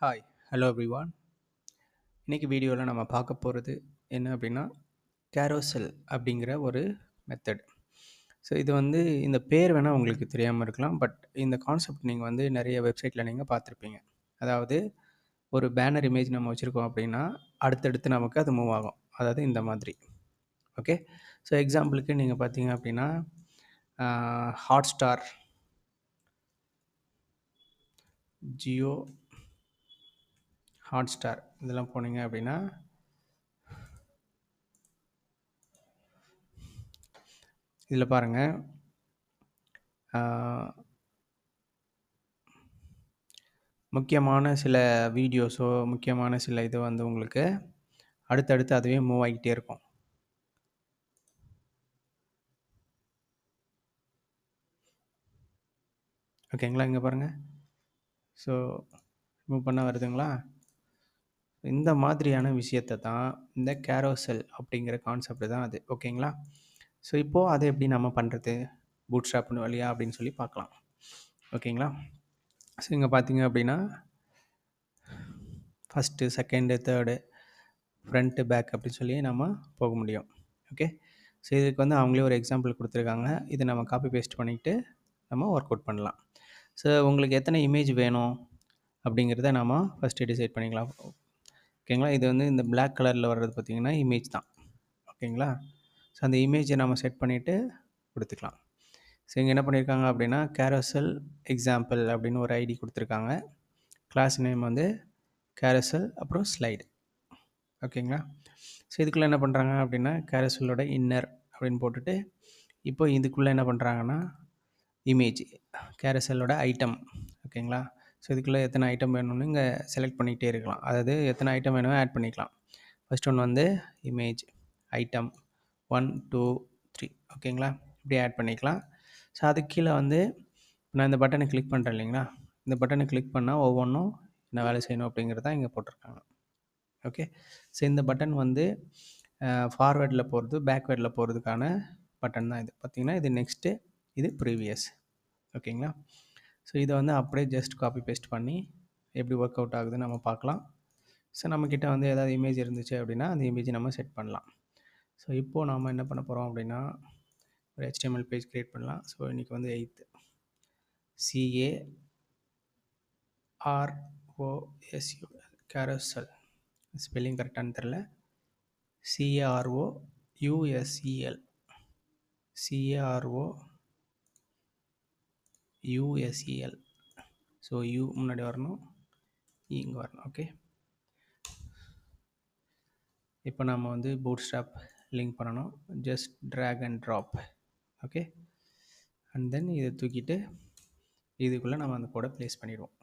Hi hello everyone இன்றைக்கி வீடியோவில் நம்ம பார்க்க போகிறது என்ன அப்படின்னா கேரோசல் அப்படிங்கிற ஒரு மெத்தட் ஸோ இது வந்து இந்த பேர் வேணால் உங்களுக்கு தெரியாமல் இருக்கலாம் பட் இந்த கான்செப்ட் நீங்கள் வந்து நிறைய வெப்சைட்டில் நீங்கள் பார்த்துருப்பீங்க. அதாவது ஒரு பேனர் இமேஜ் நம்ம வச்சுருக்கோம் அப்படின்னா அடுத்தடுத்து நமக்கு அது மூவ் ஆகும். அதாவது இந்த மாதிரி. ஓகே ஸோ எக்ஸாம்பிளுக்கு நீங்கள் பார்த்தீங்க அப்படின்னா Hotstar Jio Hotstar இதெல்லாம் போனீங்க அப்படின்னா இதில் பாருங்கள் முக்கியமான சில வீடியோஸோ முக்கியமான சில இது வந்து உங்களுக்கு அடுத்தடுத்து அதுவே மூவ் ஆகிக்கிட்டே இருக்கும். ஓகேங்களா இங்கே பாருங்கள் ஸோ மூவ் பண்ண வருதுங்களா? இந்த மாதிரியான விஷயத்தை தான் இந்த கேரோசெல் அப்படிங்கிற கான்செப்ட் தான் அது. ஓகேங்களா? ஸோ இப்போது அதை எப்படி நம்ம பண்ணுறது பூட் ஸ்ட்ராப்னு வழியா அப்படின்னு சொல்லி பார்க்கலாம். ஓகேங்களா? ஸோ இங்கே பார்த்தீங்க அப்படின்னா first second third front back அப்படின்னு சொல்லி நம்ம போக முடியும். ஓகே ஸோ இதுக்கு வந்து அவங்களே ஒரு எக்ஸாம்பிள் கொடுத்துருக்காங்க. இதை நம்ம காப்பி பேஸ்ட் பண்ணிவிட்டு நம்ம ஒர்க் அவுட் பண்ணலாம். ஸோ உங்களுக்கு எத்தனை இமேஜ் வேணும் அப்படிங்கிறத நம்ம ஃபஸ்ட்டு டிசைட் பண்ணிக்கலாம். ஓகேங்களா? இது வந்து இந்த பிளாக் கலரில் வர்றது பார்த்திங்கன்னா இமேஜ் தான். ஓகேங்களா? ஸோ அந்த இமேஜை நம்ம செட் பண்ணிவிட்டு கொடுத்துக்கலாம். ஸோ இங்கே என்ன பண்ணியிருக்காங்க அப்படின்னா கேரோசல் எக்ஸாம்பிள் அப்படின்னு ஒரு ஐடி கொடுத்துருக்காங்க. கிளாஸ் நேம் வந்து கேரசல் அப்புறம் ஸ்லைடு ஓகேங்களா? ஸோ இதுக்குள்ளே என்ன பண்ணுறாங்க அப்படின்னா கேரசலோட இன்னர் அப்படின்னு போட்டுட்டு இப்போ இதுக்குள்ளே என்ன பண்ணுறாங்கன்னா இமேஜ் கேரசலோட ஐட்டம் ஓகேங்களா? ஸோ இதுக்குள்ளே எத்தனை ஐட்டம் வேணும்னு இங்கே செலக்ட் பண்ணிகிட்டே இருக்கலாம். அதாவது எத்தனை ஐட்டம் வேணுமோ ஆட் பண்ணிக்கலாம். ஃபஸ்ட் ஒன் வந்து image item one two three ஓகேங்களா இப்படி ஆட் பண்ணிக்கலாம். ஸோ அதுக்கு கீழே வந்து நான் இந்த பட்டனை கிளிக் பண்ணுறேன் இல்லைங்களா? இந்த பட்டனை கிளிக் பண்ணால் ஒவ்வொன்றும் என்ன வேலை செய்யணும் அப்படிங்கிறதான் இங்கே போட்டிருக்காங்க. ஓகே ஸோ இந்த பட்டன் வந்து ஃபார்வேர்டில் போகிறது பேக்வேர்டில் போகிறதுக்கான பட்டன் தான் இது. பார்த்திங்கன்னா இது நெக்ஸ்ட்டு இது ப்ரீவியஸ் ஓகேங்களா ஸோ இதை வந்து அப்படியே ஜஸ்ட் காப்பி பேஸ்ட் பண்ணி எப்படி ஒர்க் அவுட் ஆகுதுன்னு நம்ம பார்க்கலாம். ஸோ நம்மக்கிட்ட வந்து ஏதாவது இமேஜ் இருந்துச்சு அப்படின்னா அந்த இமேஜ் நம்ம செட் பண்ணலாம். ஸோ இப்போது நாம் என்ன பண்ண போகிறோம் அப்படின்னா ஒரு ஹெச்டிஎம்எல் பேஜ் க்ரியேட் பண்ணலாம். ஸோ இன்றைக்கி வந்து eighth C A R O S U carousel spelling கரெக்டானு தெரில சிஏஆர்ஓ யூஎஸ்இஎல் சிஏஆர்ஓ யூஎஸ்இஎல் ஸோ யூ முன்னாடி வரணும் e இங்கே வரணும் ஓகே இப்போ நம்ம வந்து பூட் ஸ்டாப் லிங்க் பண்ணணும். Just drag and drop okay and then இதை தூக்கிட்டு இதுக்குள்ளே நம்ம அந்த கோடை ப்ளேஸ் பண்ணிடுவோம்.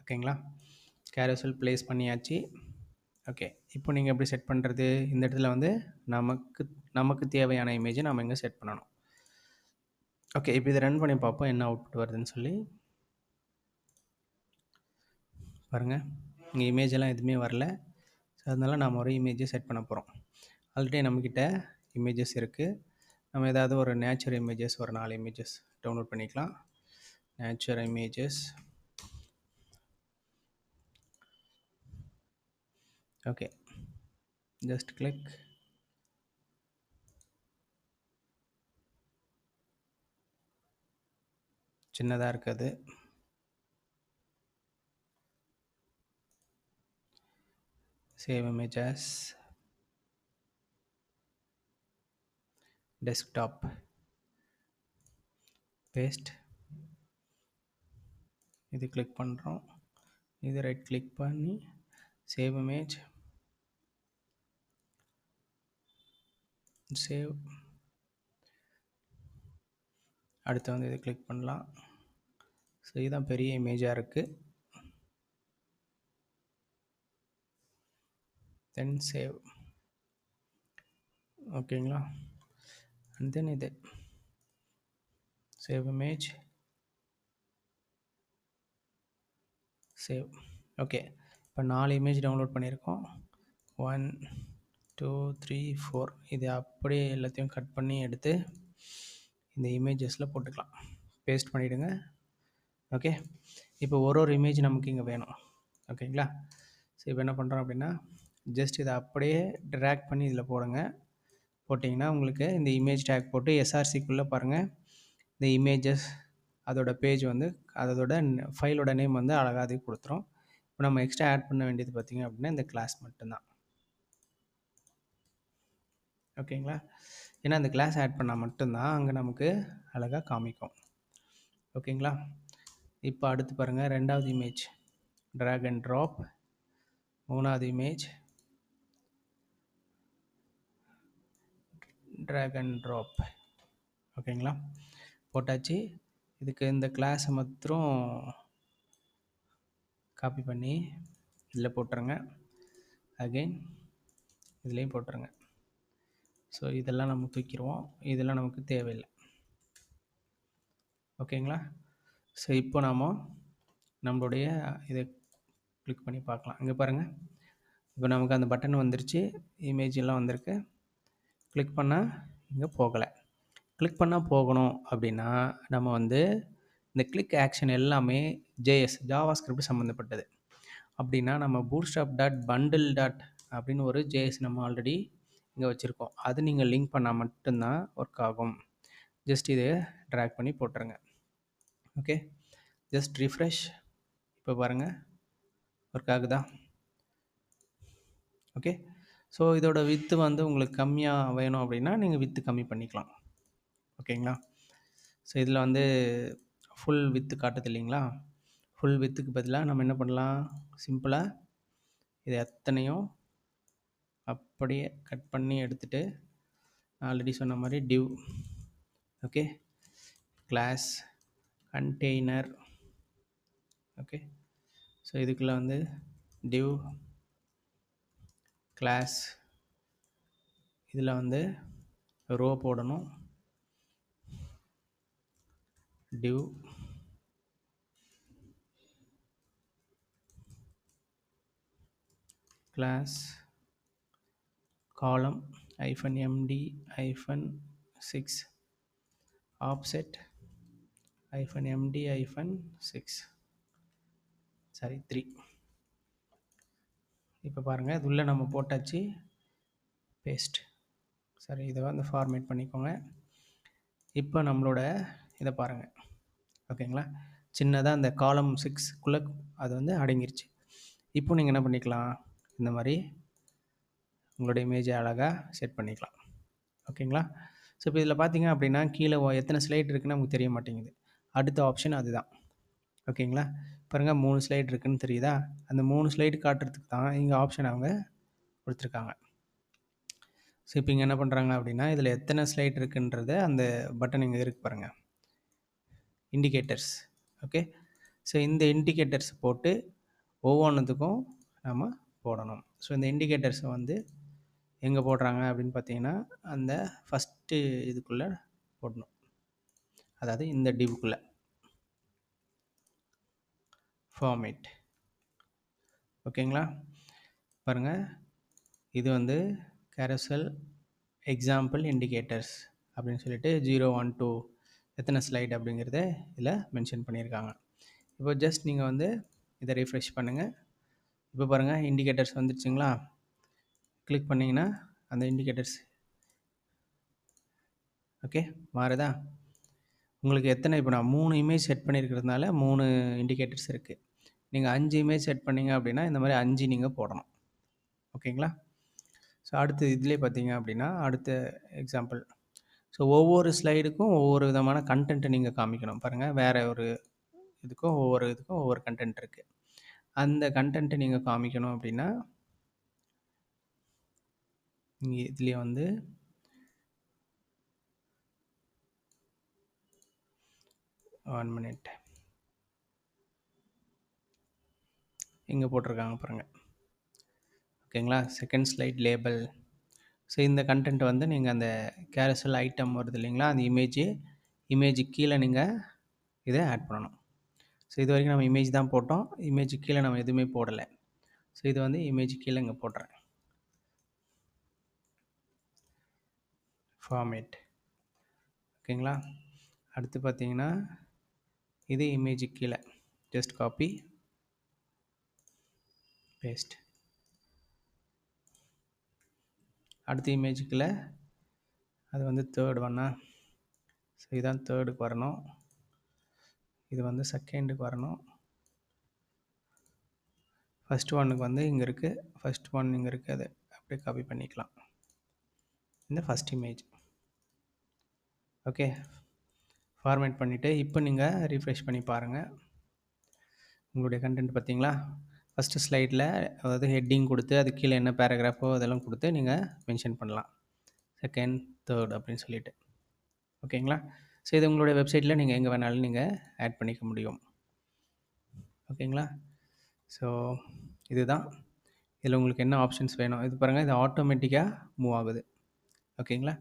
ஓகேங்களா கேரோசல் ப்ளேஸ் பண்ணியாச்சு. ஓகே இப்போ நீங்கள் எப்படி செட் பண்ணுறது இந்த இடத்துல வந்து நமக்கு நமக்கு தேவையான இமேஜை நம்ம இங்கே செட் பண்ணணும். ஓகே இப்போ இதை ரன் பண்ணி பார்ப்போம் என்ன அவுட்புட் வருதுன்னு சொல்லி. பாருங்கள் இங்கே இமேஜ் எல்லாம் எதுவுமே வரல. ஸோ அதனால் நாம் ஒரு இமேஜை செட் பண்ண போகிறோம் ஆல்ரெடி நம்மக்கிட்ட இமேஜஸ் இருக்குது நம்ம ஏதாவது ஒரு நேச்சுரல் இமேஜஸ் ஒரு நாலு இமேஜஸ் டவுன்லோட் பண்ணிக்கலாம். Natural images okay just click சின்னதாக இருக்குது. சேவ் இமேஜஸ் டெஸ்க்டாப் பேஸ்ட் இது கிளிக் பண்ணுறோம் இது ரைட் கிளிக் பண்ணி சேவ் இமேஜ் சேவ் அடுத்து வந்து இது கிளிக் பண்ணலாம். ஸோ இதுதான் பெரிய இமேஜாக இருக்குது தென் சேவ் ஓகேங்களா அண்ட் தென் இது. சேவ் இமேஜ் சேவ் ஓகே இப்போ நாலு இமேஜ் டவுன்லோட் பண்ணியிருக்கோம். ஒன் டூ த்ரீ ஃபோர் இது அப்படியே எல்லாத்தையும் கட் பண்ணி எடுத்து இந்த இமேஜஸில் போட்டுக்கலாம். பேஸ்ட் பண்ணிவிடுங்க ஓகே? இப்போ ஒரு ஒரு இமேஜ் நமக்கு இங்கே வேணும். ஓகேங்களா? ஸோ இப்போ என்ன பண்ணுறோம் அப்படின்னா ஜஸ்ட் இதை அப்படியே ட்ராக் பண்ணி இதில் போடுங்க. போட்டிங்கன்னா உங்களுக்கு இந்த இமேஜ் டேக் போட்டு எஸ்ஆர்சிக்குள்ளே பாருங்கள் இந்த இமேஜஸ் அதோட பேஜ் வந்து அதோட ஃபைலோட நேம் வந்து அழகாக அது கொடுத்துரும். இப்போ நம்ம எக்ஸ்ட்ரா ஆட் பண்ண வேண்டியது பார்த்திங்க அப்படின்னா இந்த கிளாஸ் மட்டும்தான். ஓகேங்களா? ஏன்னா அந்த கிளாஸ் ஆட் பண்ணால் மட்டும்தான் அங்கே நமக்கு அழகாக காமிக்கும். ஓகேங்களா? இப்போ அடுத்து பாருங்கள் ரெண்டாவது இமேஜ் ட்ராக் அண்ட் ட்ராப் மூணாவது இமேஜ் ட்ராக் அண்ட் ட்ராப் ஓகேங்களா போட்டாச்சு. இதுக்கு இந்த கிளாஸை மாத்திரம் காப்பி பண்ணி இதில் போட்டுருங்க. அகெயின் இதுலேயும் போட்டுருங்க. ஸோ இதெல்லாம் நம்ம தூக்கிடுவோம் இதெல்லாம் நமக்கு தேவையில்லை. ஓகேங்களா ஸோ இப்போ நாம் நம்மளுடைய இதை கிளிக் பண்ணி பார்க்கலாம். இங்கே பாருங்கள் இப்போ நமக்கு அந்த பட்டன் வந்துருச்சு. இமேஜ் எல்லாம் வந்திருக்கு. கிளிக் பண்ணால் இங்கே போகலை. கிளிக் பண்ணால் போகணும் அப்படின்னா நம்ம வந்து இந்த கிளிக் ஆக்ஷன் எல்லாமே ஜேஎஸ் ஜாவா ஸ்கிரிப்ட் சம்மந்தப்பட்டது அப்படின்னா நம்ம பூட்ஸ்டாப் டாட் பண்டில் டாட் அப்படின்னு ஒரு ஜேஎஸ் நம்ம ஆல்ரெடி இங்கே வச்சுருக்கோம். அது நீங்கள் லிங்க் பண்ணால் மட்டும்தான் ஒர்க் ஆகும். ஜஸ்ட் இதை ட்ராக் பண்ணி போட்டுருங்க. ஓகே ஜஸ்ட் ரிஃப்ரெஷ் இப்போ பாருங்கள் ஒர்க் ஆகுதா? ஓகே ஸோ இதோட வித்து வந்து உங்களுக்கு கம்மியாக வேணும் அப்படின்னா நீங்கள் வித்து கம்மி பண்ணிக்கலாம். ஓகேங்களா ஸோ இதில் வந்து ஃபுல் வித்து காட்டுது இல்லைங்களா? ஃபுல் வித்துக்கு பதிலாக நம்ம என்ன பண்ணலாம்? சிம்பிளாக இது எத்தனையும் அப்படியே கட் பண்ணி எடுத்துகிட்டு ஆல்ரெடி சொன்ன மாதிரி div okay class container okay so இதுக்குள்ளே வந்து டிவ் கிளாஸ் இதில் வந்து ரோ போடணும். Div class column hyphen MD hyphen six offset hyphen MD hyphen six sorry three இப்போ பாருங்கள் இது உள்ளே நம்ம போட்டாச்சு. பேஸ்ட் சரி இதை வந்து ஃபார்மேட் பண்ணிக்கோங்க. இப்போ நம்மளோட இதை பாருங்கள் ஓகேங்களா சின்னதாக அந்த காலம் சிக்ஸ்க்குள்ளே அது வந்து அடங்கிருச்சு. இப்போ நீங்கள் என்ன பண்ணிக்கலாம்? இந்த மாதிரி உங்களோட இமேஜை அழகாக செட் பண்ணிக்கலாம். ஓகேங்களா ஸோ இப்போ இதில் பார்த்தீங்க அப்படின்னா கீழே எத்தனை ஸ்லைட் இருக்குன்னு நமக்கு தெரிய மாட்டேங்குது. அடுத்த ஆப்ஷன் அதுதான். ஓகேங்களா? பாருங்கள் மூணு ஸ்லைட் இருக்குன்னு தெரியுதா? அந்த மூணு ஸ்லைடு காட்டுறதுக்கு தான் இங்கே ஆப்ஷன் அவங்க கொடுத்துருக்காங்க. ஸோ இப்போ இங்கே என்ன பண்ணுறாங்க அப்படின்னா இதில் எத்தனை ஸ்லைட் இருக்குன்றத அந்த பட்டன் இங்கே இருக்கு பாருங்கள் இண்டிகேட்டர்ஸ் ஓகே ஸோ இந்த இண்டிகேட்டர்ஸ் போட்டு ஒவ்வொன்றுத்துக்கும் நம்ம போடணும். ஸோ இந்த இண்டிகேட்டர்ஸை வந்து எங்கே போடுறாங்க அப்படின்னு பார்த்தீங்கன்னா அந்த ஃபஸ்ட்டு இதுக்குள்ளே போடணும். அதாவது இந்த டிவுக்குள்ளே ஃபார்மேட் ஓகேங்களா பாருங்கள் இது வந்து கேரசல் எக்ஸாம்பிள் இண்டிகேட்டர்ஸ் அப்படின்னு சொல்லிட்டு ஜீரோ ஒன் டூ எத்தனை ஸ்லைட் அப்படிங்கிறத இதில் மென்ஷன் பண்ணியிருக்காங்க இப்போ ஜஸ்ட் நீங்கள் வந்து இதை ரீஃப்ரெஷ் பண்ணுங்கள் இப்போ பாருங்கள் இண்டிகேட்டர்ஸ் வந்துருச்சுங்களா? கிளிக் பண்ணிங்கன்னா அந்த இண்டிகேட்டர்ஸ் ஓகே மாறுதா? உங்களுக்கு எத்தனை இப்போ நான் மூணு இமேஜ் செட் பண்ணியிருக்கிறதுனால மூணு இண்டிகேட்டர்ஸ் இருக்குது நீங்கள் அஞ்சு இமேஜ் செட் பண்ணீங்க அப்படின்னா இந்த மாதிரி அஞ்சு நீங்கள் போடணும். ஓகேங்களா? ஸோ அடுத்து இதிலே பார்த்தீங்க அப்படின்னா அடுத்த எக்ஸாம்பிள் ஸோ ஒவ்வொரு ஸ்லைடுக்கும் ஒவ்வொரு விதமான கண்டென்ட்டை நீங்கள் காமிக்கணும். பாருங்கள் வேறு ஒரு இதுக்கும் ஒவ்வொரு இதுக்கும் ஒவ்வொரு கண்டென்ட் இருக்குது அந்த கண்டென்ட்டை நீங்கள் காமிக்கணும் அப்படின்னா இங்கே இதுலேயே வந்து ஒன் மினிட் இங்கே போட்டிருக்காங்க பாருங்கள் ஓகேங்களா? செகண்ட் ஸ்லைட் லேபிள் ஸோ இந்த கண்டென்ட் வந்து நீங்கள் அந்த கேரசல் ஐட்டம் வருது இல்லைங்களா? அந்த இமேஜ் இமேஜுக்கு கீழே நீங்கள் இதை ஆட் பண்ணணும். ஸோ இது வரைக்கும் நம்ம இமேஜ் தான் போட்டோம். இமேஜ் கீழே நம்ம எதுவுமே போடலை. ஸோ இது வந்து இமேஜ் கீழே இங்கே போடுறேன் ஃபார்மேட் ஓகேங்களா? அடுத்து பார்த்தீங்கன்னா இது இமேஜு கீழே. ஜஸ்ட் காப்பி பேஸ்ட் அடுத்த இமேஜுக்குள்ளே அது வந்து தேர்ட் ஒன்னா ஸோ இதுதான் தேர்டுக்கு வரணும். இது வந்து செகண்டுக்கு வரணும். ஃபஸ்ட் ஒன்னுக்கு வந்து இங்கே இருக்குது ஃபஸ்ட் ஒன் இங்கே இருக்குது அது அப்படியே காப்பி பண்ணிக்கலாம். இந்த ஃபஸ்ட் இமேஜ் ஓகே ஃபார்மேட் பண்ணிவிட்டு இப்போ நீங்கள் ரீஃப்ரெஷ் பண்ணி பாருங்கள் உங்களுடைய கண்டென்ட் பார்த்தீங்களா? ஃபஸ்ட்டு ஸ்லைடில் அதாவது ஹெட்டிங் கொடுத்து அது கீழே என்ன பேராகிராஃபோ அதெல்லாம் கொடுத்து நீங்கள் மென்ஷன் பண்ணலாம். செகண்ட் தேர்ட் அப்படின்னு சொல்லிட்டு. ஓகேங்களா? ஸோ இது உங்களுடைய வெப்சைட்டில் நீங்கள் எங்கே வேணாலும் நீங்கள் ஆட் பண்ணிக்க முடியும். ஓகேங்களா? ஸோ இதுதான். இதில் உங்களுக்கு என்ன ஆப்ஷன்ஸ் வேணும்? இது பாருங்கள் இது ஆட்டோமேட்டிக்காக மூவ் ஆகுது. ஓகேங்களா?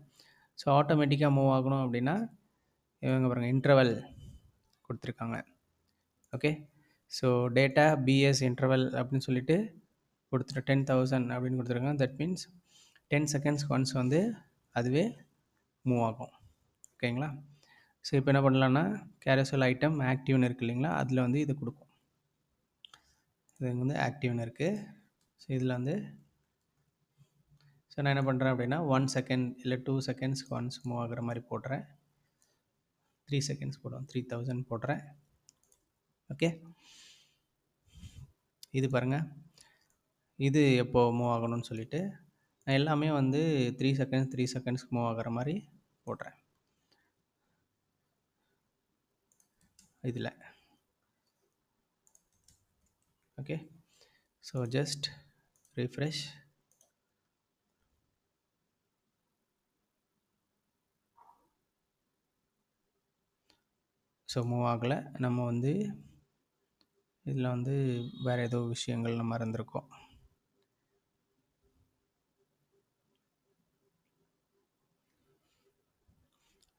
ஸோ ஆட்டோமேட்டிக்காக மூவ் ஆகணும் அப்படின்னா இவங்க பாருங்கள் இன்டர்வல் கொடுத்துருக்காங்க. Okay so data BS interval அப்படின்னு சொல்லிட்டு கொடுத்துட்டு டென் தௌசண்ட் அப்படின்னு கொடுத்துருக்காங்க. That means ten seconds once வந்து அதுவே மூவ் ஆகும். ஓகேங்களா ஸோ இப்போ என்ன பண்ணலான்னா கேரசல் ஐட்டம் ஆக்டிவ்னு இருக்குது இல்லைங்களா? அதில் வந்து இது கொடுக்கும். இது வந்து ஆக்டிவ்னு இருக்குது ஸோ இதில் வந்து ஸோ நான் என்ன பண்ணுறேன் அப்படின்னா ஒன் செகண்ட் இல்லை டூ செகண்ட்ஸ்க்கு ஒன்ஸ் மூவ் ஆகுற மாதிரி போடுறேன். த்ரீ செகண்ட்ஸ் போடுவோம் த்ரீ தௌசண்ட் போடுறேன். ஓகே இது பாருங்கள் இது எப்போ மூவ் ஆகணும்னு சொல்லிட்டு நான் எல்லாமே வந்து த்ரீ செகண்ட்ஸ் த்ரீ செகண்ட்ஸ்க்கு மூவ் ஆகிற மாதிரி போடுறேன். இதில். Okay so just refresh so move ஆகலை. நம்ம வந்து இதில் வந்து வேறு ஏதோ விஷயங்கள் நம்ம மறந்துருக்கோம்.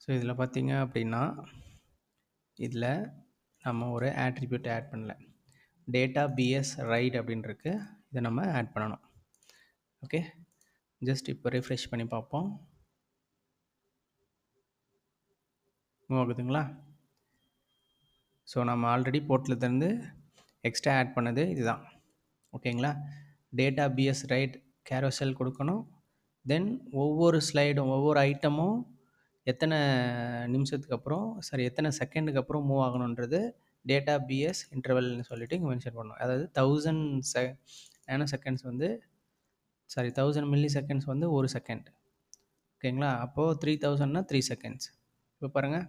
ஸோ இதில் பார்த்தீங்க அப்படின்னா இதில் நம்ம ஒரு ஆட்ரிபியூட் ஆட் பண்ணல. டேட்டா பிஎஸ் ரைட் அப்படின்ருக்கு. இதை நம்ம ஆட் பண்ணணும். ஓகே ஜஸ்ட் இப்போ ரிஃப்ரெஷ் பண்ணி பார்ப்போம். மூவ் ஆகுதுங்களா? ஸோ நம்ம ஆல்ரெடி போர்ட்லேருந்து எக்ஸ்ட்ரா ஆட் பண்ணது இதுதான். ஓகேங்களா? டேட்டா பிஎஸ் ரைட் கேரோசெல் கொடுக்கணும். தென் ஒவ்வொரு ஸ்லைடும் ஒவ்வொரு ஐட்டமும் எத்தனை நிமிஷத்துக்கு அப்புறம் சாரி எத்தனை செகண்டுக்கு அப்புறம் மூவ் ஆகணுன்றது டேட்டா பிஎஸ் இன்டர்வல்னு சொல்லிட்டு இங்கே மென்ஷன் பண்ணணும். அதாவது தௌசண்ட் செ நேனோ செகண்ட்ஸ் வந்து சாரி தௌசண்ட் மில்லி செகண்ட்ஸ் வந்து ஒரு செகண்ட் ஓகேங்களா? அப்போது த்ரீ தௌசண்ட்னா த்ரீ செகண்ட்ஸ் இப்போ பாருங்கள்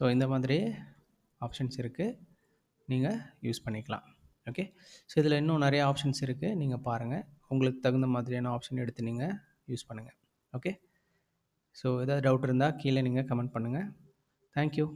ஸோ இந்த மாதிரி ஆப்ஷன்ஸ் இருக்குது நீங்கள் யூஸ் பண்ணிக்கலாம். ஓகே ஸோ இதில் இன்னும் நிறைய ஆப்ஷன்ஸ் இருக்குது நீங்கள் பாருங்கள் உங்களுக்கு தகுந்த மாதிரியான ஆப்ஷன் எடுத்து நீங்கள் யூஸ் பண்ணுங்கள் ஓகே ஸோ ஏதாவது டவுட் இருந்தால் கீழே நீங்கள் கமெண்ட் பண்ணுங்கள் தேங்க்யூ